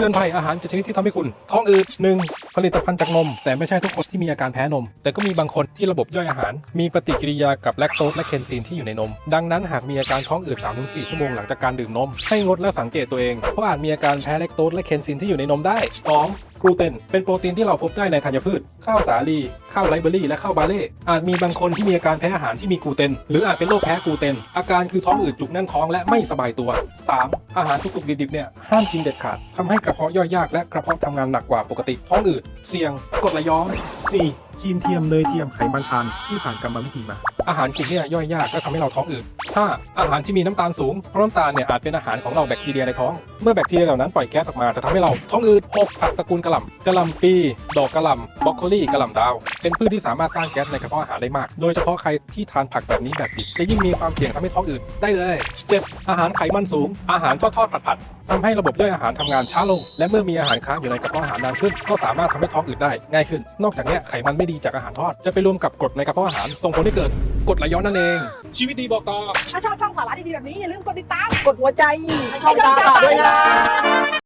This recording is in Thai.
ตือนภัยอาหารจะชนิดที่ทำให้คุณ ท้องอืดหนึ่งผลิตภัณฑ์จากนม แต่ไม่ใช่ทุกคนที่มีอาการแพ้นม แต่ก็มีบางคนที่ระบบย่อยอาหาร มีปฏิกิริยากับแลคโตสและเคนซีนที่อยู่ในนม ดังนั้นหากมีอาการท้องอืด 3-4 ชั่วโมงหลังจากการดื่มนม ให้งดและสังเกตตัวเองเพราะอาจมีอาการแพ้แลคโตสและเคนซีนที่อยู่ในนมได้ 2. กลูเตน เป็นโปรตีนที่เราพบได้ในธัญพืช ข้าวสาลี ข้าวไรเบอรี่ และข้าวบาเล่ อาจมีบางคนที่มีอาการแพ้อาหารที่มีกลูเตน หรืออาจเป็นโรคแพ้กลูเตน อาการคือท้องอืดจุกแน่นท้องและไม่สบายตัว 3. อาหารสุกๆดิบๆเนี่ยห้ามกินเด็ดขาดทำให้กระเพาะย่อยยากและกระเพาะทำงานหนักกว่าปกติ ท้องอืด เสี่ยง กดไหลย้อน 4. ครีมเทียมเนยเทียมไขมันทานที่ผ่านกรรมวิธีมา อาหารกลุ่มนี้ย่อยยากและทำให้เราท้องอืด 5. อาหารที่มีน้ำตาลสูงเพราะน้ำตาลเนี่ยอาจเป็นอาหารของเราแบคทีเรียในท้อง เมื่อแบคทีเรียเหล่านั้นปล่อยแก๊สออกมาจะทำให้เราท้องอืด 6. ผักตระกูลกระหล่ำกระหล่ำปีดอกกระหล่ำบรอกโคลีกระหล่ำดาว เป็นพืชที่สามารถสร้างแก๊สในกระเพาะอาหารได้มาก โดยเฉพาะใครที่ทานผักแบบนี้แบบดิบจะยิ่งมีความเสี่ยงทำให้ท้องอืดได้เลย 7. อาหารไขมันสูง อาหารทอดทอดผัดผัดๆทำให้ระบบย่อยอาหารทำงานช้าลง และเมื่อมีอาหารค้างอยู่ในกระเพาะอาหารนานขึ้น ก็สามารถทำให้ท้องอืดได้ง่ายขึ้น นอกจากนี้ไขมันไม่ดีจากอาหารทอดจะไปรวมกับกรดในกระเพาะอาหารส่งผลให้เกิด กรดไหลย้อนนั่นเอง ชีวิตดีบอกต่อ ถ้าชอบช่องสาระดีๆแบบนี้อย่าลืมกดติดตาม กดหัวใจให้ช่องตาด้วยนะ